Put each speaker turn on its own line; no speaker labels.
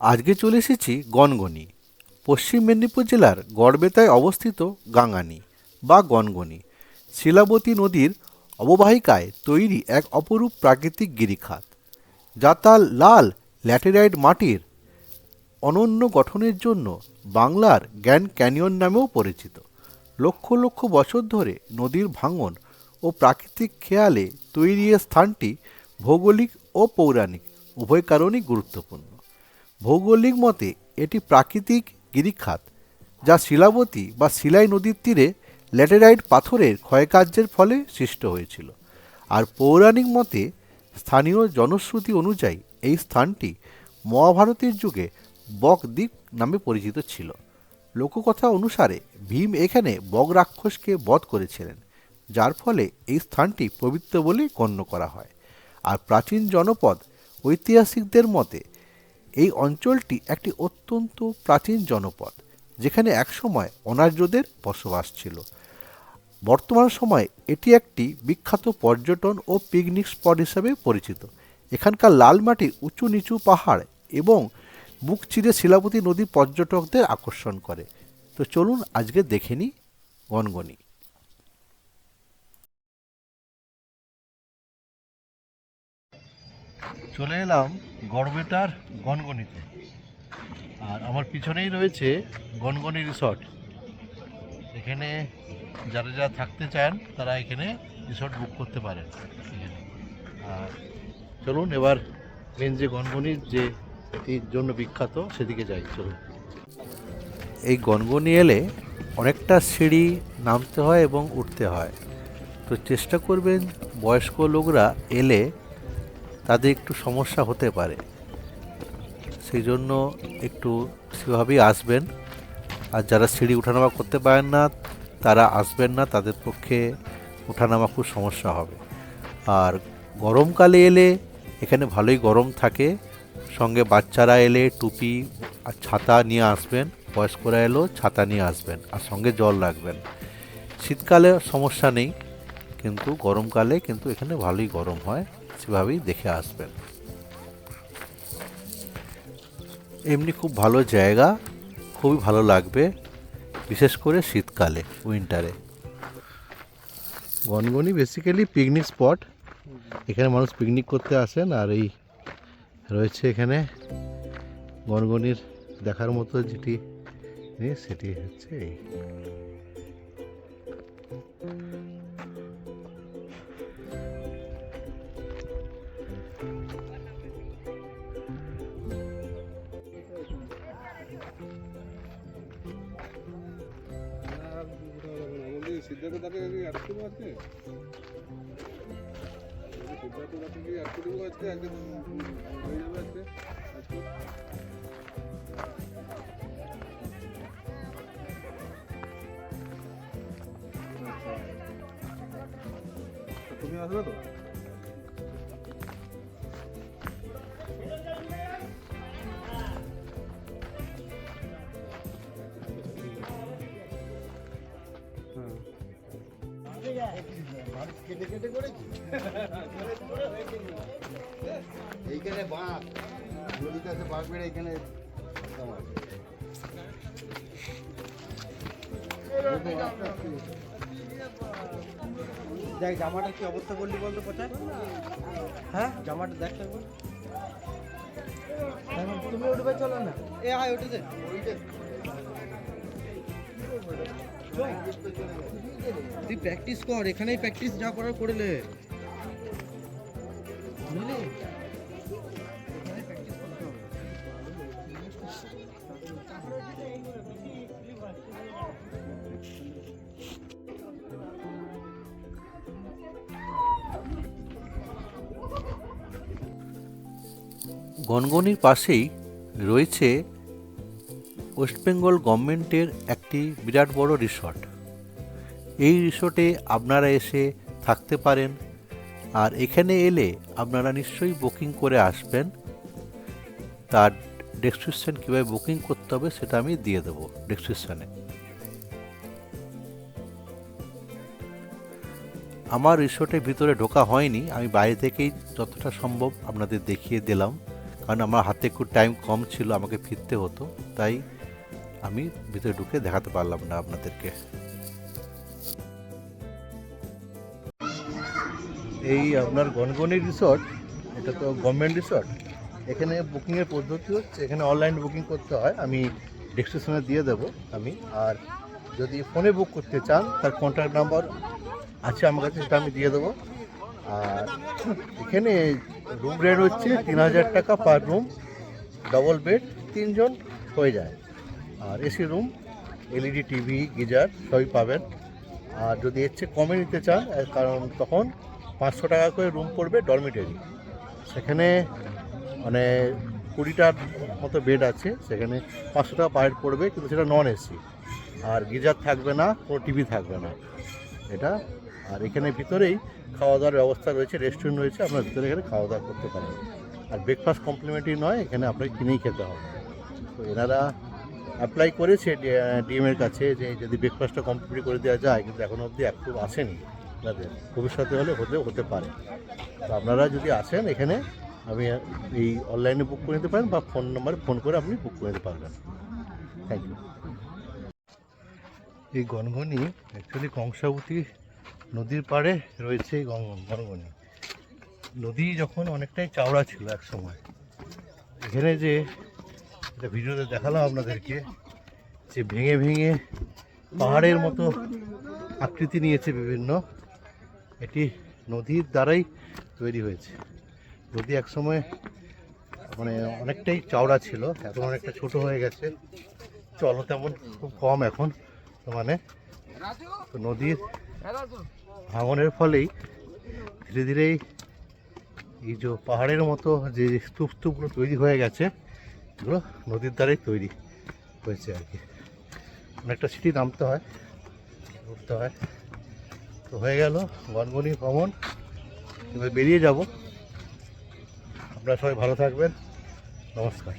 আজকে চলে এসেছি গনগনি। পশ্চিম মেদিনীপুর জেলার গড়বেতায় অবস্থিত গাঙ্গানি বা গনগনি। শিলাবতী নদীর অববাহিকায় তৈরি এক অপরূপ প্রাকৃতিক গিরিখাত। যা তার লাল ল্যাটেরাইট মাটির অনন্য গঠনের জন্য বাংলার গ্র্যান্ড ক্যানিয়ন নামেও পরিচিত। লক্ষ লক্ষ বছর ধরে নদীর ভাঙন ও প্রাকৃতিক খেয়ালে তৈরি স্থানটি ভৌগোলিক ও পৌরাণিক, উভয় কারণেই গুরুত্বপূর্ণ। ভৌগোলিক মতে, এটি প্রাকৃতিক গিরিখাত, যা শিলাবতী বা শিলাই নদীর তীরে ল্যাটেরাইট পাথরের ক্ষয়কার্যের ফলে সৃষ্ট হয়েছিল। আর পৌরাণিক মতে, স্থানীয় জনশ্রুতি অনুযায়ী এই স্থানটি মহাভারতের যুগে বকদ্বীপ নামে পরিচিত ছিল। লোককথা অনুসারে ভীম এখানে বক রাক্ষসকে বধ করেছিলেন, যার ফলে এই স্থানটি পবিত্র বলে গণ্য করা হয়। আর প্রাচীন জনপদ ঐতিহাসিকদের মতে এই অঞ্চলটি একটি অত্যন্ত প্রাচীন জনপদ, যেখানে একসময় অনার্যদের বসবাস ছিল। বর্তমান সময়ে এটি একটি বিখ্যাত পর্যটন ও পিকনিক স্পট হিসেবে পরিচিত। এখানকার লাল মাটির উঁচু নিচু পাহাড় এবং বুক চিরে শিলাবতী নদী পর্যটকদের আকর্ষণ করে। তো চলুন আজকে দেখে নিই গনগনি। চলে এলাম গড়বেতার গনগনিতে। আর আমার পিছনেই রয়েছে গনগনি রিসর্ট। এখানে যারা যারা থাকতে চান, তারা এখানে রিসর্ট বুক করতে পারেন আর চলুন এবার মেন যে গনগনির যে এটির জন্য বিখ্যাত, সেদিকে যাই, চলুন। এই গনগনি এলে অনেকটা সিঁড়ি নামতে হয় এবং উঠতে হয়। তো চেষ্টা করবেন বয়স্ক লোকরা এলে তাদের একটু সমস্যা হতে পারে। সেই জন্য একটু সেভাবেই আসবেন। আর যারা সিঁড়ি ওঠানামা করতে পারেন না, তারা আসবেন না, তাদের পক্ষে ওঠানামা খুব সমস্যা হবে। আর গরমকালে এলে এখানে ভালোই গরম থাকে। সঙ্গে বাচ্চারা এলে টুপি আর ছাতা নিয়ে আসবেন, বয়স্করা এলেও ছাতা নিয়ে আসবেন আর সঙ্গে জল রাখবেন। শীতকালে সমস্যা নেই, কিন্তু গরমকালে কিন্তু এখানে ভালোই গরম হয়। সেভাবেই দেখে আসবেন। এমনি খুব ভালো জায়গা, খুবই ভালো লাগবে, বিশেষ করে শীতকালে উইন্টারে গনগনি বেসিক্যালি পিকনিক স্পট এখানে মানুষ পিকনিক করতে আসেন আর এই রয়েছে এখানে গনগনির দেখার মতো যেটি, সেটি হচ্ছে এই।
সিদ্ধার্থ দাকে কি আটকে দেবো আজকে সিদ্ধার্থ দাকে কি দেবো আজকে একদম হয়ে যাবে আজকে। আজকে আচ্ছা। তুমি আসবে তো?
এইখানে বাঁক নদীতে আছে বাঁক বেড়ে এখানে।
দেখ জামাটা কি অবস্থা করলি বলতো কোথায়? হ্যাঁ জামাটা দেখ তুমি উঠবে চলো না। এ হাই উঠে দে। চল। তুই প্র্যাকটিস কর এখানেই প্র্যাকটিস যা করার করে।
গনগনির পাশেই রয়েছে ওয়েস্ট বেঙ্গল গভর্নমেন্টের একটি বিরাট বড় রিসর্ট এই রিসর্টে আপনারা এসে থাকতে পারেন। আর এখানে এলে আপনারা নিশ্চয়ই বুকিং করে আসবেন। তার ডেসক্রিপশন কীভাবে বুকিং করতে হবে সেটা আমি দিয়ে দেবো ডেসক্রিপশানে আমার রিসোর্টের ভিতরে ঢোকা হয়নি। আমি বাইরে থেকেই যতটা সম্ভব আপনাদের দেখিয়ে দিলাম। কারণ আমার হাতে একটু টাইম কম ছিল, আমাকে ফিরতে হতো। তাই আমি ভিতরে ঢুকে দেখাতে পারলাম না আপনাদেরকে। এই আপনার গনগনি রিসর্ট এটা তো গভর্নমেন্ট রিসর্ট এখানে বুকিংয়ের পদ্ধতি হচ্ছে, এখানে অনলাইন বুকিং করতে হয়, আমি ডিসক্রিপশনে দিয়ে দেবো আমি। আর যদি ফোনে বুক করতে চান, তার কন্ট্যাক্ট নাম্বার আছে আমার কাছে, সেটা আমি দিয়ে দেবো। আর এখানে রুম রেট হচ্ছে তিন হাজার টাকা পার রুম ডবল বেড তিনজন হয়ে যায়। আর AC room, LED, TV, geyser, সবই পাবেন। আর যদি এর চেয়ে কমে নিতে চান কারণ তখন পাঁচশো টাকা করে রুম পড়বে ডরমিটারি। সেখানে মানে কুড়িটার মতো বেড আছে, সেখানে পাঁচশো টাকা পার পড়বে, কিন্তু সেটা নন এসি আর গিজার থাকবে না, কোনো টিভি থাকবে না। এটা, আর এখানে ভিতরেই খাওয়া দাওয়ার ব্যবস্থা রয়েছে, রেস্টুরেন্ট রয়েছে, আপনার ভিতরে এখানে খাওয়া দাওয়া করতে পারেন। আর ব্রেকফাস্ট কমপ্লিমেন্টারি নয়, এখানে আপনাকে কিনেই খেতে হবে। তো এনারা অ্যাপ্লাই করেছে ডিএমের কাছে যে যদি ব্রেকফাস্টটা কমপ্লিট করে দেওয়া যায়, কিন্তু এখনও অবধি অ্যাপ্রুভ আসেনি। তাদের ভবিষ্যতে হলে হতেও হতে পারে। তো আপনারা যদি আসেন এখানে, আমি এই অনলাইনে বুক করে নিতে পারেন বা ফোন নম্বরে ফোন করে আপনি বুক করে নিতে পারবেন। থ্যাংক ইউ এই গনগনি অ্যাকচুয়ালি কংসাবতী নদীর পাড়ে রয়েছে এই গনগনি নদী যখন অনেকটাই চাওড়া ছিল এক সময় এখানে যে এটা ভিডিওতে দেখালাম আপনাদেরকে। যে ভেঙে ভেঙে পাহাড়ের মতো আকৃতি নিয়েছে বিভিন্ন। এটি নদীর দ্বারাই তৈরি হয়েছে। নদী একসময় মানে অনেকটাই চওড়া ছিল এখন অনেকটা ছোট হয়ে গেছে। চলো তেমন খুব কম এখন মানে নদীর ভাঙনের ফলেই ধীরে ধীরেই এই যে পাহাড়ের মতো যে স্তূপ স্তূপগুলো তৈরি হয়ে গেছে এগুলো নদীর দ্বারাই তৈরি হয়েছে আর কি। অনেকটা সিটি নামতে হয় ঘুরতে হয়। তো হয়ে গেল গনগনি ভ্রমণ। এবার বেরিয়ে যাব। আপনারা সবাই ভালো থাকবেন। নমস্কার।